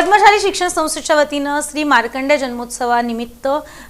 पद्मशाली शिक्षण संस्थेच्या वतीनं श्री मार्कंड जन्मोत्सवानिमित्त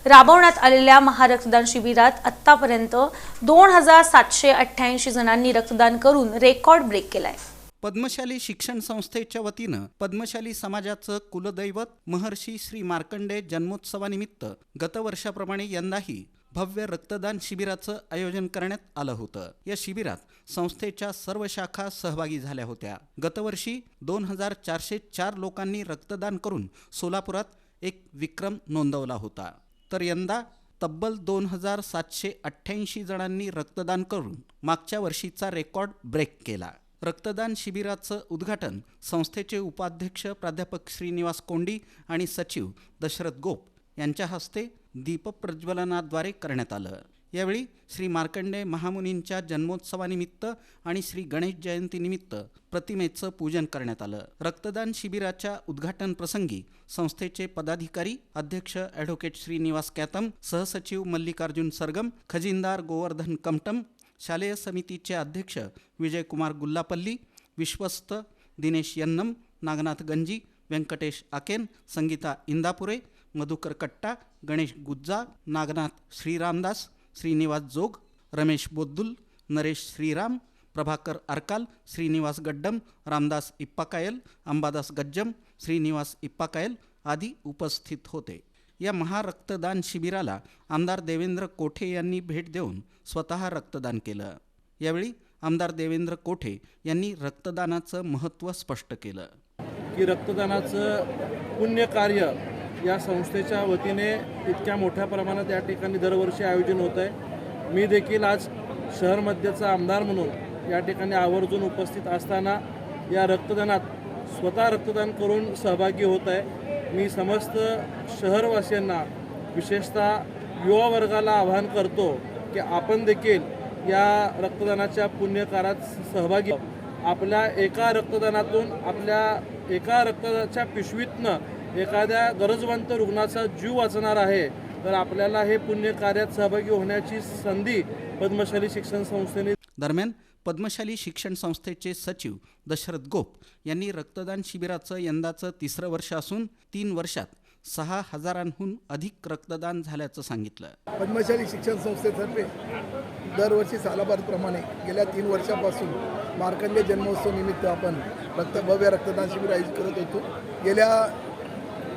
राबवण्यात आलेल्या महारक्तदान शिबिरात आत्तापर्यंत दोन हजार सातशे अठ्ठ्याऐंशी जणांनी रक्तदान करून रेकॉर्ड ब्रेक केलाय. पद्मशाली शिक्षण संस्थेच्या वतीनं पद्मशाली समाजाचं कुलदैवत महर्षी श्री मार्कंडे जन्मोत्सवानिमित्त गतवर्षाप्रमाणे यंदाही भव्य रक्तदान शिबिराचं आयोजन करण्यात आलं होतं. या शिबिरात संस्थेच्या सर्व शाखा सहभागी झाल्या होत्या. गतवर्षी दोन हजार चारशे चार लोकांनी रक्तदान करून सोलापुरात एक विक्रम नोंदवला होता. तर यंदा तब्बल दोन हजार सातशे अठ्ठ्याऐंशी जणांनी रक्तदान करून मागच्या वर्षीचा रेकॉर्ड ब्रेक केला. रक्तदान शिबिराचं उद्घाटन संस्थेचे उपाध्यक्ष प्राध्यापक श्रीनिवास कोंडी आणि सचिव दशरथ गोप यांच्या हस्ते दीपप्रज्वलनाद्वारे करण्यात आलं. यावेळी श्री मार्कंडे महामुनींच्या जन्मोत्सवानिमित्त आणि श्री गणेश जयंतीनिमित्त प्रतिमेचं पूजन करण्यात आलं. रक्तदान शिबिराच्या उद्घाटन प्रसंगी संस्थेचे पदाधिकारी अध्यक्ष ॲडव्होकेट श्रीनिवास कॅतम सहसचिव मल्लिकार्जुन सरगम खजिनदार गोवर्धन कमटम शालेय समितीचे अध्यक्ष विजयकुमार गुल्लापल्ली विश्वस्त दिनेश यन्नम नागनाथ गंजी व्यंकटेश आकेन संगीता इंदापुरे मधुकर कट्टा गणेश गुज्जा नागनाथ श्रीरामदास श्रीनिवास जोग रमेश बोद्दुल नरेश श्रीराम प्रभाकर अरकाल श्रीनिवास गड्डम रामदास इप्पाकायल अंबादास गज्जम श्रीनिवास इप्पाकायल आदी उपस्थित होते. या महारक्तदान शिबिराला आमदार देवेंद्र कोठे यांनी भेट देऊन स्वतः रक्तदान केलं. यावेळी आमदार देवेंद्र कोठे यांनी रक्तदानाचं महत्त्व स्पष्ट केलं. की रक्तदानाचं पुण्यकार्य या संस्थेच्या वतीने इतक्या मोठ्या प्रमाणात या ठिकाणी दरवर्षी आयोजन होत आहे. मी देखील आज शहरमध्येचा आमदार म्हणून या ठिकाणी आवर्जून उपस्थित असताना या रक्तदानात स्वतः रक्तदान करून सहभागी होत आहे. मी समस्त शहरवासियांना विशेषतः युवा वर्गाला आवाहन करतो की आपण देखील या रक्तदानाच्या पुण्यकारात सहभागी आपल्या एका रक्तदानातून आपल्या एका रक्तदानाच्या पिशवीतनं एखाद्या गरजवंत रुग्णाचा जीव वाचणार आहे तर आपल्याला हे पुण्यकार्यात सहभागी होण्याची संधी पद्मशाली शिक्षण संस्थेने दरम्यान पद्मशाली शिक्षण संस्थेचे सचिव दशरथ गोप यांनी रक्तदान शिबिराचं यंदाचं तिसरं वर्ष असून तीन वर्षात सहा हजारांहून अधिक रक्तदान झाल्याचं सांगितलं. पद्मशाली शिक्षण संस्थेतर्फे दरवर्षी सालाबादप्रमाणे गेल्या तीन वर्षापासून मार्कंडे जन्मोत्सव निमित्त आपण रक्त भव्य रक्तदान शिबिर आयोजित करत होतो. गेल्या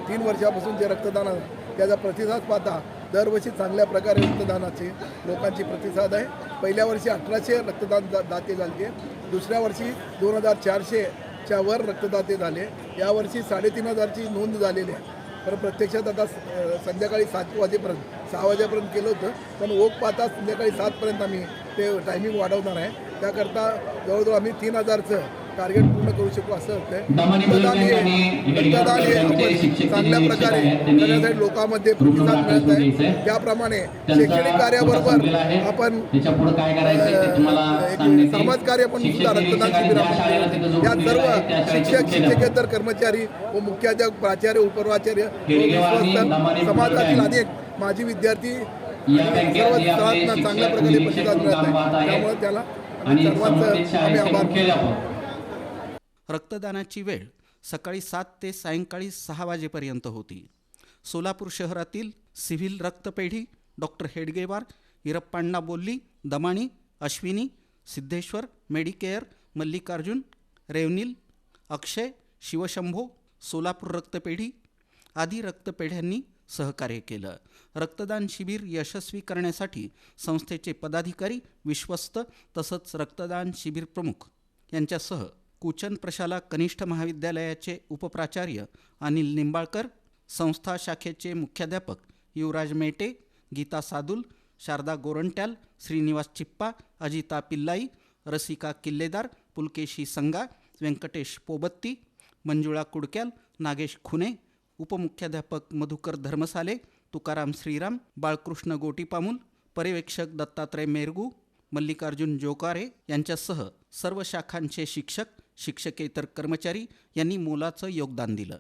तीन वर्षापासून जे रक्तदान त्याचा प्रतिसाद पाहता दरवर्षी चांगल्या प्रकारे रक्तदानाचे लोकांची प्रतिसाद आहे. पहिल्या वर्षी अठराशे रक्तदान दा दाते झाले. दुसऱ्या वर्षी दोन हजार चारशेच्या वर रक्तदाते झाले. यावर्षी साडेतीन हजारची नोंद झालेली आहे. पण प्रत्यक्षात आता स- संध्याकाळी सात वाजेपर्यंत सहा वाजेपर्यंत केलं होतं. पण ओक पाहता संध्याकाळी सातपर्यंत आम्ही ते टायमिंग वाढवणार आहे. त्याकरता जवळजवळ आम्ही तीन हजारचं टार्गेट पूर्ण करू शकू असं होतं रक्तदान हे हे आपण चांगल्या प्रकारे करण्यासाठी लोकांमध्ये प्रतिसाद मिळत आहे त्याप्रमाणे शैक्षणिक कार्याबरोबर आपण त्याच्या पुढे काय करायचंय ते तुम्हाला अ, एक सांगण्यात येईल. समाज कार्य पण सुद्धा रक्तदान शिबिर आपण. या सर्व शिक्षक. शिक्षकेतर कर्मचारी व मुख्याध्यापक प्राचार्य उपप्राचार्य समाजातील. अनेक माजी विद्यार्थी सर्व चांगल्या प्रकारे प्रतिसाद मिळत आहे. त्यामुळे त्याला आणि सर्वांचं आम्ही आभार रक्तदानाची वेळ सकाळी सात ते सायंकाळी सहा वाजेपर्यंत होती. सोलापूर शहरातील सिव्हिल रक्तपेढी डॉक्टर हेडगेवार इरप्पाण्णा बोल्ली दमाणी अश्विनी सिद्धेश्वर मेडिकेअर मल्लिकार्जुन रेवनील अक्षय शिवशंभो सोलापूर रक्तपेढी आदी रक्तपेढ्यांनी सहकार्य केलं. रक्तदान शिबिर यशस्वी करण्यासाठी संस्थेचे पदाधिकारी विश्वस्त तसंच रक्तदान शिबिर प्रमुख यांच्यासह कुचन प्रशाला कनिष्ठ महाविद्यालयाचे उपप्राचार्य अनिल निंबाळकर संस्था शाखेचे मुख्याध्यापक युवराज मेटे गीता सादुल शारदा गोरंट्याल श्रीनिवास चिप्पा अजिता पिल्लाई रसिका किल्लेदार पुलकेशी संगा व्यंकटेश पोबत्ती मंजुळा कुडक्याल नागेश खुने उपमुख्याध्यापक मधुकर धर्मसाले तुकाराम श्रीराम बाळकृष्ण गोटीपामूल पर्यवेक्षक दत्तात्रय मेरगू मल्लिकार्जुन जोकारे यांच्यासह सर्व शाखांचे शिक्षक शिक्षकेतर कर्मचारी यांनी मोलाचं योगदान दिलं.